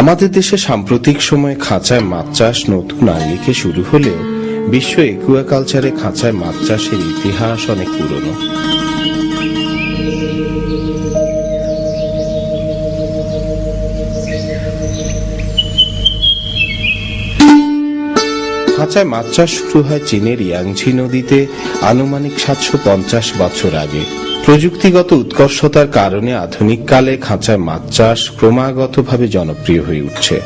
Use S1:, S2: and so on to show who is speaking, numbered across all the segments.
S1: আমাদের দেশে সাম্প্রতিক সময়ে খাঁচায় মাছ চাষ নতুন আঙ্গিকে শুরু হলেও বিশ্ব একুয়াকালচারে খাঁচায় মাছ চাষের ইতিহাস অনেক পুরনো। খাঁচায় মাছ চাষ শুরু হয় চীনের ইয়াংঝি নদীতে, আনুমানিক সাতশো পঞ্চাশ বছর আগে। প্রযুক্তিগত উৎকর্ষতার কারণে আধুনিক কালে খাঁচায় মাছ চাষ ক্রমাগতভাবে জনপ্রিয় হয়ে উঠছে।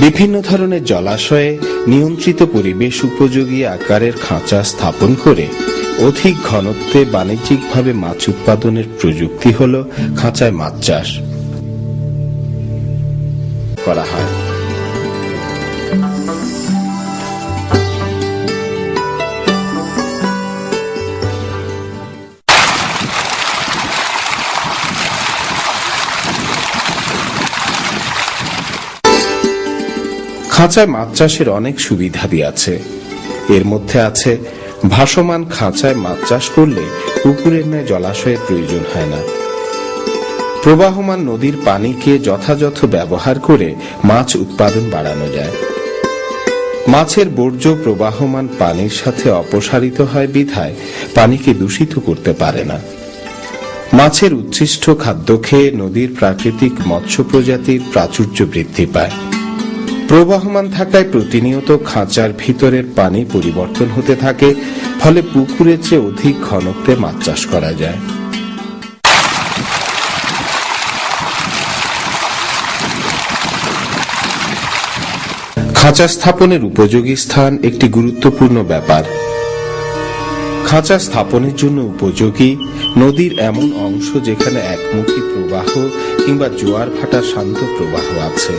S1: বিভিন্ন ধরনের জলাশয়ে নিয়ন্ত্রিত পরিবেশ উপযোগী আকারের খাঁচা স্থাপন করে অধিক ঘনত্বে বাণিজ্যিকভাবে মাছ উৎপাদনের প্রযুক্তি হল খাঁচায় মাছ চাষ। করা হয়। খাঁচায় মাছ চাষের অনেক সুবিধাদি আছে। এর মধ্যে আছে, ভাসমান খাঁচায় মাছ চাষ করলে পুকুরের ন্যায় জলাশয়ের প্রয়োজন হয় না। প্রবাহমান নদীর পানিকে যথাযথ ব্যবহার করে মাছ উৎপাদন বাড়ানো যায়। মাছের বর্জ্য প্রবাহমান পানির সাথে অপসারিত হয় বিধায় পানিকে দূষিত করতে পারে না। মাছের উচ্ছিষ্ট খাদ্য খেয়ে নদীর প্রাকৃতিক মৎস্য প্রজাতির প্রাচুর্য বৃদ্ধি পায়। প্রবাহমান থাকায় প্রতিনিয়ত খাঁচার ভিতরের পানি পরিবর্তন হতে থাকে, ফলে পুকুরের চেয়ে অধিক ঘনত্বে মাছ চাষ করা যায়। খাঁচা স্থাপনের উপযোগী স্থান একটি গুরুত্বপূর্ণ ব্যাপার। খাঁচা স্থাপনের জন্য উপযোগী নদীর এমন অংশ যেখানে একমুখী প্রবাহ কিংবা জোয়ার ভাটা শান্ত প্রবাহ আছে।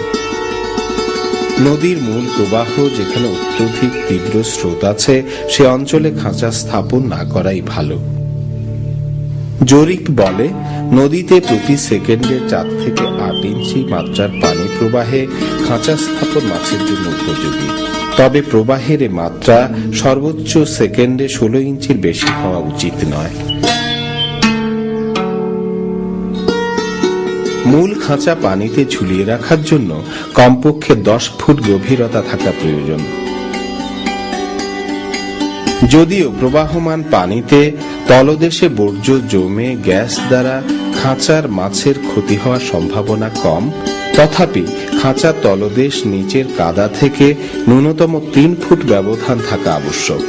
S1: নদীর মূল প্রবাহ যেখানে অত্যধিক তীব্র স্রোত আছে, সে অঞ্চলে খাঁচা স্থাপন না করাই ভালো। জরিপ বলে, নদীতে প্রতি সেকেন্ডে চার থেকে আট ইঞ্চি মাত্রার পানি প্রবাহে খাঁচা স্থাপন মাছের জন্য উপযোগী। তবে প্রবাহের মাত্রা সর্বোচ্চ সেকেন্ডে ষোলো ইঞ্চির বেশি হওয়া উচিত নয়। মূল খাঁচা পানিতে ঝুলিয়ে রাখার জন্য কমপক্ষে দশ ফুট গভীরতা থাকা প্রয়োজন। যদিও প্রবাহমান পানিতে তলদেশে বর্জ্য জমে গ্যাস দ্বারা খাঁচার মাছের ক্ষতি হওয়ার সম্ভাবনা কম, তথাপি খাঁচা তলদেশ নিচের কাদা থেকে ন্যূনতম তিন ফুট ব্যবধান থাকা আবশ্যক।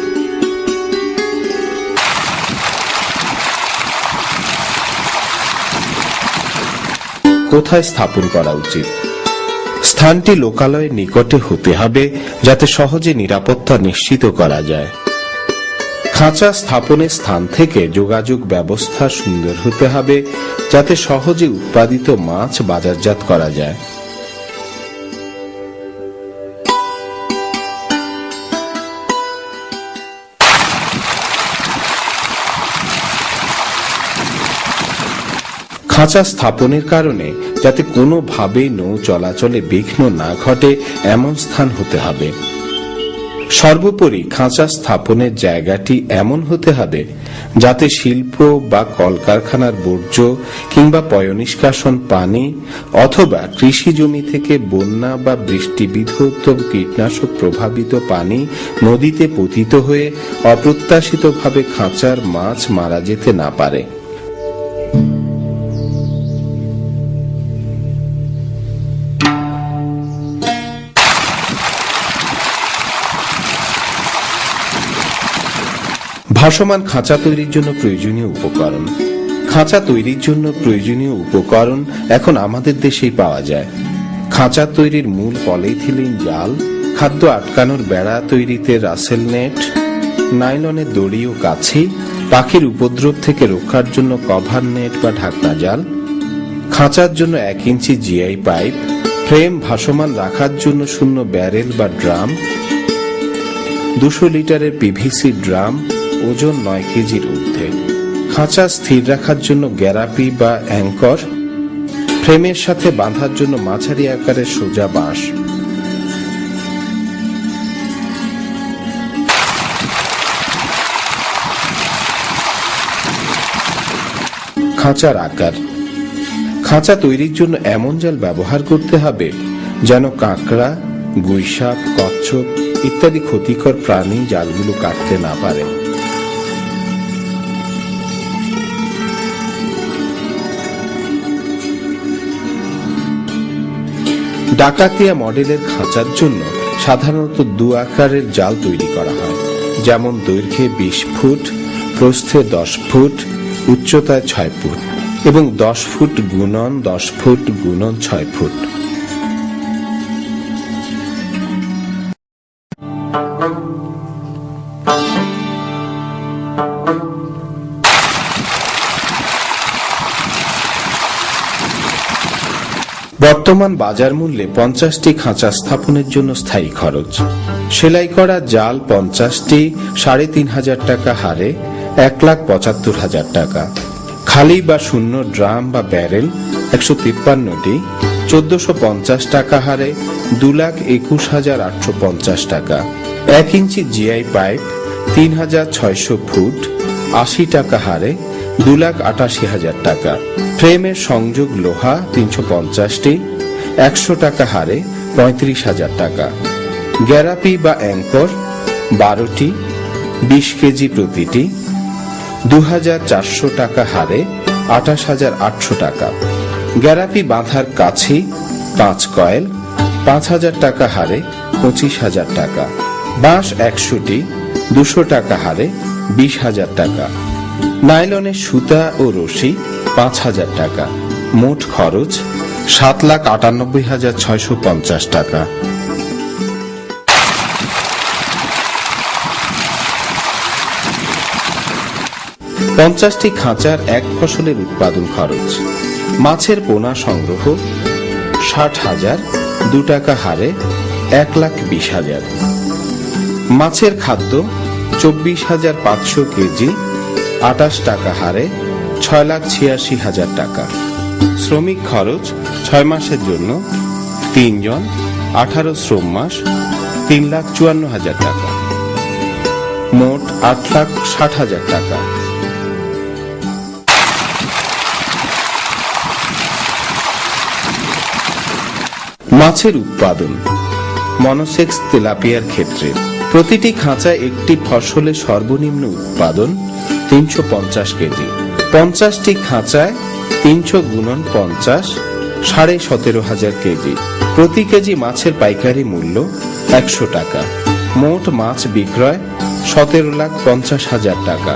S1: কোথায় স্থাপন করা উচিত? স্থানটি লোকালয়ের নিকটে হতে হবে যাতে সহজে নিরাপত্তা নিশ্চিত করা যায়। খাঁচা স্থাপনের স্থান থেকে যোগাযোগ ব্যবস্থা সুন্দর হতে হবে যাতে সহজে উৎপাদিত মাছ বাজারজাত করা যায়। খাঁচা স্থাপনের কারণে যাতে কোনোভাবেই নৌ চলাচলে বিঘ্ন না ঘটে, এমন স্থান হতে হবে। সর্বোপরি খাঁচা স্থাপনের জায়গাটি এমন হতে হবে যাতে শিল্প বা কলকারখানার বর্জ্য কিংবা পয়নিষ্কাশন পানি অথবা কৃষি জমি থেকে বন্যা বা বৃষ্টিবিধৌত কীটনাশক প্রভাবিত পানি নদীতে পতিত হয়ে অপ্রত্যাশিতভাবে খাঁচার মাছ মারা যেতে না পারে। ভাসমান খাঁচা তৈরির জন্য প্রয়োজনীয় উপকরণ। খাঁচা তৈরির জন্য প্রয়োজনীয় উপকরণ এখন আমাদের দেশেই পাওয়া যায়। খাঁচা তৈরির মূল পলিথিলিন জাল, খাদ্য আটকানোর বেড়া তৈরিতে রাসেল নেট নাইলনের দড়ি ও কাছি, পাখির উপদ্রব থেকে রক্ষার জন্য কভার নেট বা ঢাকনা জাল, খাঁচার জন্য এক ইঞ্চি জিআই পাইপ, ফ্রেম ভাসমান রাখার জন্য শূন্য ব্যারেল বা ড্রাম, দুশো লিটারের পিভিসি ড্রাম ওজন নয় কেজির ঊর্ধ্বে। খাঁচা স্থির রাখার জন্য গ্যারাপি বা অ্যাঙ্কর, ফ্রেমের সাথে বাঁধার জন্য মাঝারি আকারের সোজা বাঁশ। খাঁচার আকার। খাঁচা তৈরির জন্য এমন জাল ব্যবহার করতে হবে, যেন কাঁকড়া গুইসাপ কচ্ছপ ইত্যাদি ক্ষতিকর প্রাণী জালগুলো কাটতে না পারে। ডাকাতিয়া মডেলের খাঁচার জন্য সাধারণত দু আকারের জাল তৈরি করা হয়। যেমন দৈর্ঘ্যে বিশ ফুট, প্রস্থে দশ ফুট, উচ্চতায় ছয় ফুট এবং দশ ফুট গুণন দশ ফুট গুণন ছয় ফুট। বর্তমান বাজার মূল্যে পঞ্চাশটি খাঁচা স্থাপনের জন্য স্থায়ী খরচ। সেলাই করা জাল পঞ্চাশটি, সাড়ে তিন হাজার টাকা হারে এক লাখ পঁচাত্তর হাজার টাকা। খালি বা শূন্য ড্রাম বা ব্যারেল একশো তিপ্পান্নটি, চোদ্দশো পঞ্চাশ টাকা হারে দু লাখ একুশ হাজার আটশো পঞ্চাশ টাকা। এক ইঞ্চি জিআই পাইপ, তিন হাজার ছয়শো ফুট, আশি টাকা হারে দু লাখ আটাশি হাজার টাকা। ফ্রেমের সংযোগ লোহা তিনশো পঞ্চাশটি, একশো টাকা হারে পঁয়ত্রিশ হাজার টাকা। গ্যারাপি বা অ্যাঙ্কর, বারোটি, বিশ কেজি প্রতিটি দু হাজার চারশো টাকা হারে আঠাশ হাজার আটশো টাকা। গ্যারাপি বাঁধার কাছি পাঁচ কয়েল, পাঁচ হাজার টাকা হারে পঁচিশ হাজার টাকা। বাঁশ একশোটি, দুশো টাকা হারে বিশ হাজার টাকা। নাইলনের সুতা ও রশি পাঁচ হাজার টাকা। মোট খরচ সাত লাখ আটানব্বই হাজার ছয়শো পঞ্চাশ টাকা। পঞ্চাশটি খাঁচার এক ফসলের উৎপাদন খরচ। মাছের পোনা সংগ্রহ ষাট হাজার, দু টাকা হারে এক লাখ বিশ হাজার। মাছের খাদ্য চব্বিশ হাজার পাঁচশো কেজি আটাশ টাকা হারে ছয় লাখ ছিয়াশি হাজার টাকা। শ্রমিক খরচ ছয় মাসের জন্য তিনজন, আঠারো শ্রম মাস তিন লাখ চুয়ান্ন হাজার টাকা। মোট আট লাখ ষাট হাজার টাকা। মাছের উৎপাদন, মনোসেক্স তেলাপিয়ার ক্ষেত্রে প্রতিটি খাঁচায় একটি ফসলে সর্বনিম্ন উৎপাদন তিনশো পঞ্চাশ কেজি। পঞ্চাশটি খাঁচায় তিনশো গুণন পঞ্চাশ, সাড়ে সতেরো হাজার কেজি। প্রতি কেজি মাছের পাইকারি মূল্য একশো টাকা। মোট মাছ বিক্রয় সতেরো লাখ পঞ্চাশ হাজার টাকা।